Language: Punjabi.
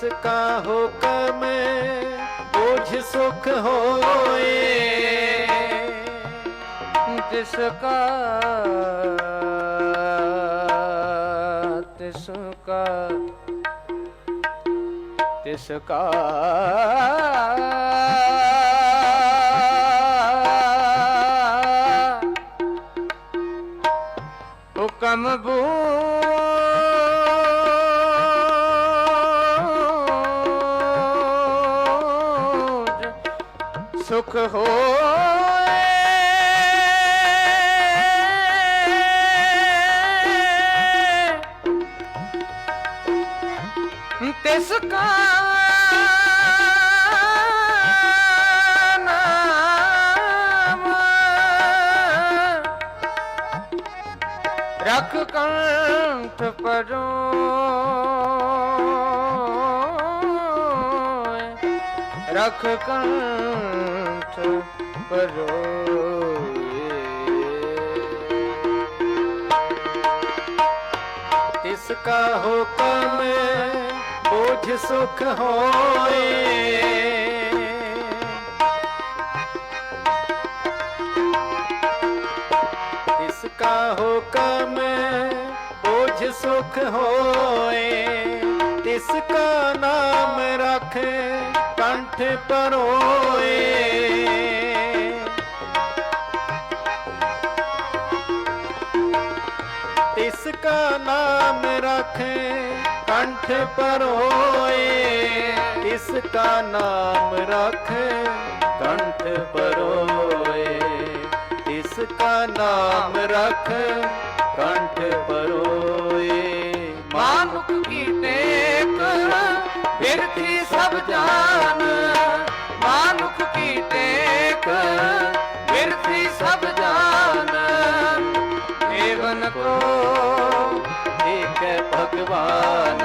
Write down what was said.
ਤਿਸ ਕਾ ਹੁਕਮ ਬੋਝ ਸੁਖ ਹੋਏ। ਤਿਸਕਾ ਤਿਸਕਾ ਤਿਸਕਾ ਹੁਕਮ ਬੂਝ ਸੁਖ ਹੋਏ। ਤਿਸ ਕਾ ਨਾਮ ਰਖ ਕੰਠ ਪਰੋ। ਰਖ ਕੰਠ ਪਰੋਏ। ਤਿਸ ਕਾ ਹੁਕਮ ਬੋਝ ਸੁਖ ਹੋਏ ਤਿਸ ਕਾ ਹੁਕਮ ਬੋਝ ਸੁਖ ਹੋਏ ਤਿਸ ਕਾ ਨਾਮ ਰਖ ਕੰਠ ਪਰੋਏ। ਤਿਸ ਕਾ ਨਾਮ ਰਖੇ ਕੰਠ ਪਰੋਏ। ਤਿਸ ਕਾ ਨਾਮ ਰਖੇ ਕੰਠ ਪਰੋਏ। ਤਿਸ ਕਾ ਨਾਮ ਰੱਖ ਕੰਠ ਬਿਰਥੀ ਸਭ ਜਾਨ ਮਾਨੁਖ ਕੀ ਟੇਕ? ਬਿਰਥੀ ਸਭ ਜਾਨ ਜੀਵਨ ਕੋ ਇੱਕ ਭਗਵਾਨ।